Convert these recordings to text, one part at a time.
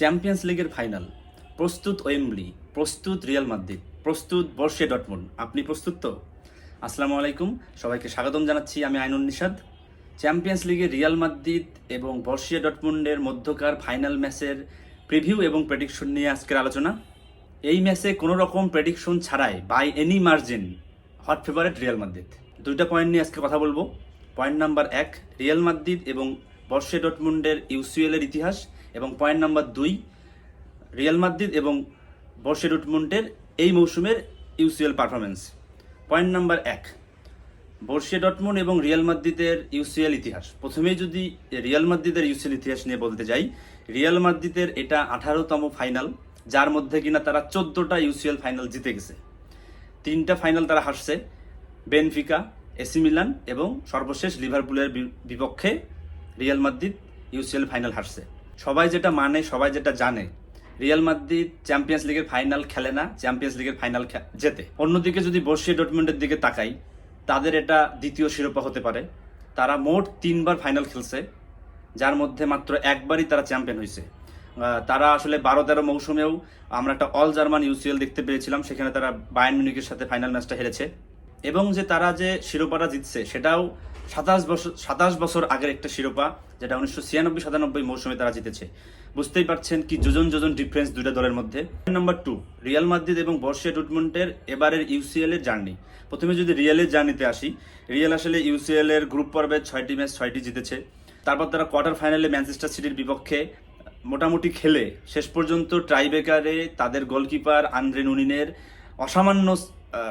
Champions লিগের final প্রস্তুত Wembley প্রস্তুত রিয়াল মাদ্রিদ প্রস্তুত বর্ষে ডটমুন আপনি প্রস্তুত তো? আসসালামু আলাইকুম। সবাইকে স্বাগতম জানাচ্ছি আমি আইনুল নিষাদ চ্যাম্পিয়ন্স লিগে রিয়াল মাদ্রিদ এবং বর্ষিয়া ডটমুন্ডের মধ্যকার ফাইনাল ম্যাচের প্রিভিউ এবং প্রেডিকশন নিয়ে আজকের আলোচনা। এই ম্যাচে কোনো রকম প্রেডিকশন ছাড়াই by any margin hot favourite Real Madrid দুইটা পয়েন্ট নিয়ে আজকে কথা বলব। পয়েন্ট নাম্বার এক রিয়াল মাদ্রিদ এবং বর্ষে ডটমুন্ডের ইউসিএল এর ইতিহাস। এবং পয়েন্ট নাম্বার দুই রিয়াল মাদ্রিদ এবং বর্ষে ডটমুন্ডের এই মৌসুমের ইউসিএল পারফরমেন্স পয়েন্ট নাম্বার এক বর্ষে ডটমুন্ড এবং রিয়াল মাদ্রিদের ইউসিএল ইতিহাস। প্রথমেই যদি রিয়াল মাদ্রিদের ইউসিএল ইতিহাস নিয়ে বলতে যাই রিয়াল মাদ্রিদের এটা আঠারোতম ফাইনাল যার মধ্যে কিনা তারা চোদ্দোটা ইউসিএল ফাইনাল জিতে গেছে। তিনটা ফাইনাল তারা হারছে বেনফিকা এসি মিলান এবং সর্বশেষ লিভারপুলের বিপক্ষে রিয়াল মাদ্রিদ ইউসিএল ফাইনাল হারছে। সবাই যেটা মানে সবাই যেটা জানে রিয়াল মাদ্রিদ চ্যাম্পিয়ন্স লিগের ফাইনাল খেলে না চ্যাম্পিয়ন্স লিগের ফাইনাল জেতে। অন্যদিকে যদি বর্ষিয়া ডটমুন্ডের দিকে তাকাই, তাদের এটা দ্বিতীয় শিরোপা হতে পারে। তারা মোট তিনবার ফাইনাল খেলছে, যার মধ্যে মাত্র একবারই তারা চ্যাম্পিয়ন হয়েছে তারা আসলে বারো তেরো মৌসুমেও আমরা একটা অল জার্মান ইউসিএল দেখতে পেয়েছিলাম, সেখানে তারা বায়ার্ন মিউনিকের সাথে ফাইনাল ম্যাচটা হেরেছে। এবং যে তারা যে শিরোপাটা জিতছে, সেটাও সাতাশ বছর সাতাশ বছর আগের একটা শিরোপা, যেটা উনিশশো ছিয়ানব্বই, সাতানব্বই মৌসুমে তারা জিতেছে। বুঝতেই পারছেন কি যোজন যোজন ডিফারেন্স দুইটা দলের মধ্যে। নাম্বার টু রিয়াল মাদ্রিদ এবং বর্ষিয়া ডুটমন্টের এবারের ইউসিএল এর জার্নি। প্রথমে যদি রিয়ালের জার্নিতে আসি রিয়াল আসলে ইউসিএল এর গ্রুপ পর্বে ছয়টি ম্যাচ ছয়টি জিতেছে। তারপর তারা কোয়ার্টার ফাইনালে ম্যানচেস্টার সিটির বিপক্ষে মোটামুটি খেলে। শেষ পর্যন্ত ট্রাইবেকারে তাদের গোলকিপার আন্দ্রে নুনিনের অসামান্য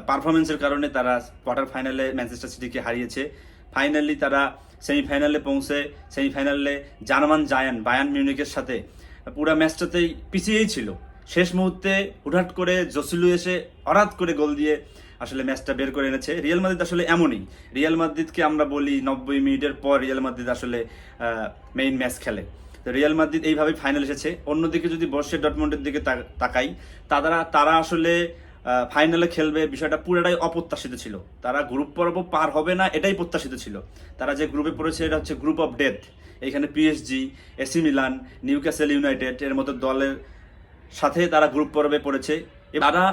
পারফরমেন্সের কারণে তারা কোয়ার্টার ফাইনালে ম্যানচেস্টার সিটিকে হারিয়েছে। ফাইনালি তারা সেমিফাইনালে পৌঁছে সেমিফাইনালে জার্মান জায়ান বায়ান মিউনিকের সাথে পুরো ম্যাচটাতেই পিছিয়েই ছিল। শেষ মুহূর্তে হুটহাট করে জসিলু এসে হঠাৎ করে গোল দিয়ে আসলে ম্যাচটা বের করে এনেছে। রিয়াল মাদ্রিদ আসলে এমনই। রিয়াল মাদ্রিদকে আমরা বলি নব্বই মিনিটের পর রিয়াল মাদ্রিদ আসলে মেইন ম্যাচ খেলে। তো রিয়াল মাদ্রিদ এইভাবে ফাইনাল এসেছে। অন্যদিকে যদি বর্ষের ডটমন্ডের দিকে তাকাই, তারা তারা আসলে ফাইনালে খেলবে, বিষয়টা পুরোটাই অপ্রত্যাশিত ছিল। তারা গ্রুপ পর্ব পার হবে না, এটাই প্রত্যাশিত ছিল। তারা যে গ্রুপে পড়েছে, এটা হচ্ছে গ্রুপ অফ ডেথ এখানে PSG AC Milan Newcastle United এর মতো দলের সাথে তারা গ্রুপ পর্বে পড়েছে। তারা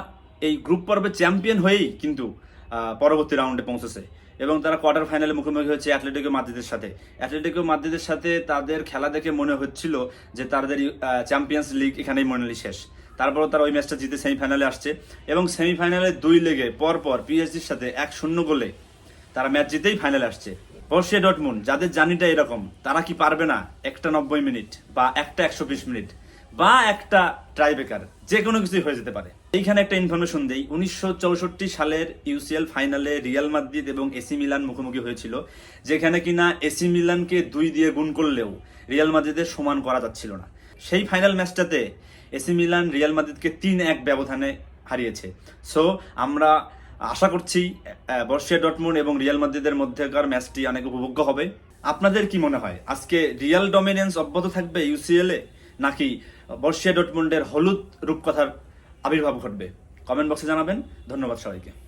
এই গ্রুপ পর্বে চ্যাম্পিয়ন হয়েই কিন্তু পরবর্তী রাউন্ডে পৌঁছেছে। এবং তারা কোয়ার্টার ফাইনালে মুখোমুখি হয়েছে অ্যাথলেটিকো মাদ্রিদের সাথে। অ্যাথলেটিকো মাদ্রিদের সাথে তাদের খেলা দেখে মনে হচ্ছিল যে তাদের চ্যাম্পিয়ন্স লিগ এখানেই মনে শেষ। তারপরও তারা ওই ম্যাচটা জিতে সেমিফাইনালে আসছে। এবং সেমিফাইনালে দুই লেগে পরপর পর পিএসজির সাথে এক শূন্য গোলে তারা ম্যাচ জিতেই ফাইনালে আসছে। বর্ষে ডটমুন যাদের জার্নিটা এরকম, তারা কি পারবে না একটা নব্বই মিনিট বা একটা একশো বিশ মিনিট বা একটা ট্রাইবেকার যে কোনো কিছুই হয়ে যেতে পারে। এইখানে একটা ইনফরমেশন দেই, উনিশশো চৌষট্টি সালের ইউসিএল ফাইনালে রিয়াল মাদ্রিদ এবং এসি মিলান মুখোমুখি হয়েছিল, যেখানে কিনা এসি মিলানকে দুই দিয়ে গুণ করলেও রিয়াল মাদ্রিদের সমান করা যাচ্ছিল না। সেই ফাইনাল ম্যাচটাতে এসি মিলান, রিয়াল মাদ্রিদকে তিন এক ব্যবধানে হারিয়েছে। সো আমরা আশা করছি বর্ষিয়া ডটমুন এবং রিয়াল মাদ্রিদের মধ্যেকার ম্যাচটি অনেক উপভোগ্য হবে। আপনাদের কি মনে হয়, আজকে রিয়াল ডমিনেন্স অব্যাহত থাকবে ইউসিএল এ, নাকি বর্ষিয়া ডটমুন্ডের হলুদ রূপকথার আবির্ভাব ঘটবে? কমেন্ট বক্সে জানাবেন। ধন্যবাদ সবাইকে।